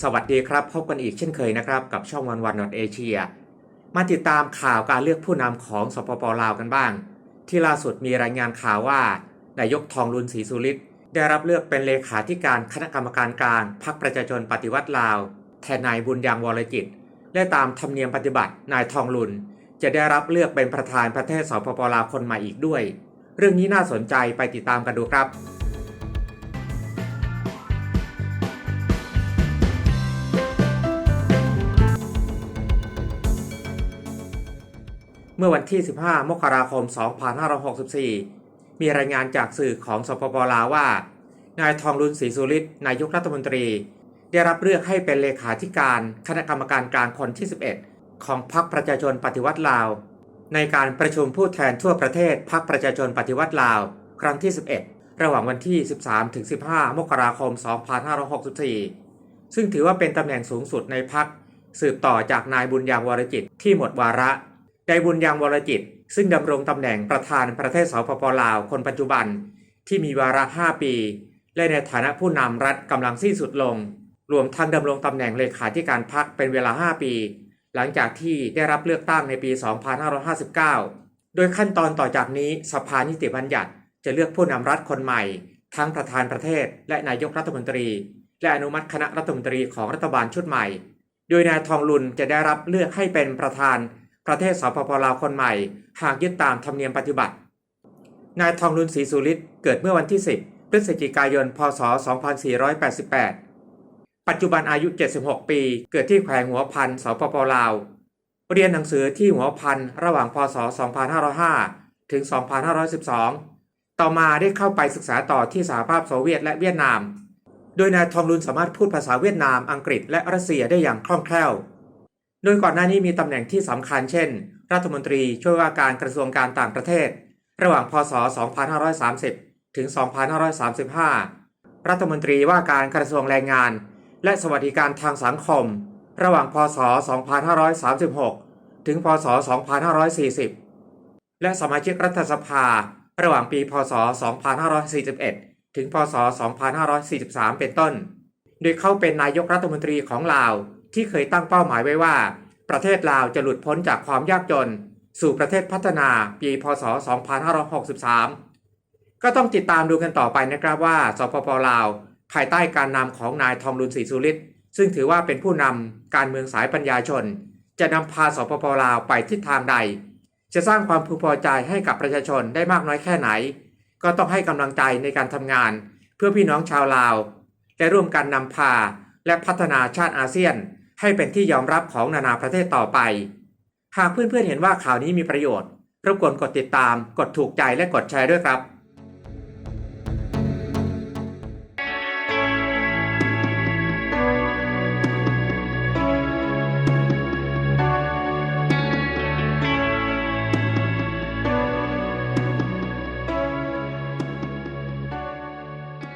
สวัสดีครับ พบกันอีกเช่นเคยนะครับกับช่องวันวันดอทเอเชียมาติดตามข่าวการเลือกผู้นำของสปปลาวกันบ้าง ที่ล่าสุดมีรายงานข่าวว่านายกทองลุนศรีสุริตได้รับเลือกเป็นเลขาธิการคณะกรรมการกลางพรรคประชาชนปฏิวัติลาวแทนนายบุญยังวรจิต และตามธรรมเนียมปฏิบัตินายทองลุนจะได้รับเลือกเป็นประธานประเทศสปปลาวคนใหม่อีกด้วย เรื่องนี้น่าสนใจไปติดตามกันดูครับ มื่อวันที่ 15 มกราคม 2564 มีรายงานจากสื่อของสปปลาวว่า นายทองรุนศรีสุริตนายกรัฐมนตรี ได้รับเลือกให้เป็นเลขาธิการคณะกรรมการกลางคนที่ 11 ของพรรคประชาชนปฏิวัติลาว ในการประชุมผู้แทนทั่วประเทศพรรคประชาชนปฏิวัติลาว ครั้งที่ 11 ระหว่างวันที่ 13-15 มกราคม 2564 ซึ่งถือว่าเป็นตำแหน่งสูงสุดในพรรคสืบต่อจากนายบุญยางวรจิตที่หมดวาระ นายบุญยังวรจิต ซึ่งดำรงตำแหน่งประธานประเทศสปปลาวคนปัจจุบัน ที่มีวาระ 5 ปี และในฐานะผู้นำรัฐกำลังสิ้นสุดลง รวมทั้งดำรงตำแหน่งเลขาธิการพรรคเป็นเวลา 5 ปี หลังจากที่ได้รับเลือกตั้งในปี 2559 โดยขั้นตอนต่อจากนี้สภานิติบัญญัติ จะเลือกผู้นำรัฐคนใหม่ ทั้งประธานประเทศ และนายกรัฐมนตรี และอนุมัติคณะรัฐมนตรีของรัฐบาลชุดใหม่ โดยนายทองลุนจะได้รับเลือกให้เป็นประธาน ประเทศสปปลาวคนใหม่ หากยึดตามธรรมเนียมปฏิบัติ นายทองลุนศรีสุริตเกิดเมื่อวันที่ 10 พฤศจิกายน พศ 2488 ปัจจุบันอายุ 76 ปี เกิดที่แขวงหัวพันสปปลาว เรียนหนังสือที่หัวพันระหว่างพศ 2505 ถึง 2512 ต่อมาได้เข้าไปศึกษาต่อที่สหภาพโซเวียตและเวียดนาม โดยนายทองลุนสามารถพูดภาษาเวียดนาม อังกฤษ และรัสเซียได้อย่างคล่องแคล่ว โดยก่อนหน้านี้มีตำแหน่งที่สำคัญเช่น รัฐมนตรีช่วยว่าการกระทรวงการต่างประเทศ ระหว่างพศ 2530 ถึง 2535 รัฐมนตรีว่าการกระทรวงแรงงาน และสวัสดิการทางสังคม ระหว่างพศ 2536 ถึง พศ 2540 และสมาชิกรัฐสภา ระหว่างปี พศ 2541 ถึง พศ 2543 เป็นต้น โดยเขาเป็นนายกรัฐมนตรีของลาว ที่เคยตั้งเป้าหมายไว้ว่า ประเทศลาวจะหลุดพ้นจากความยากจน สู่ประเทศพัฒนาปี พศ 2563 ก็ต้องติดตามดูกันต่อไปนะครับว่าสปปลาว ภายใต้การนำของนายทองลุนศรีสุริตซึ่งถือว่าเป็นผู้นำการเมืองสายปัญญาชน จะนำพาสปปลาวไปทิศทางใด จะสร้างความพึงพอใจให้กับประชาชนได้มากน้อยแค่ไหน ก็ต้องให้กำลังใจในการทำงาน เพื่อพี่น้องชาวลาวและร่วมกันนำพาและพัฒนาชาติอาเซียน ให้เป็นที่ยอมรับของนานาประเทศต่อไป หากเพื่อนๆเห็นว่าข่าวนี้มีประโยชน์รบกวนกดติดตาม กดถูกใจและกดแชร์ด้วยครับ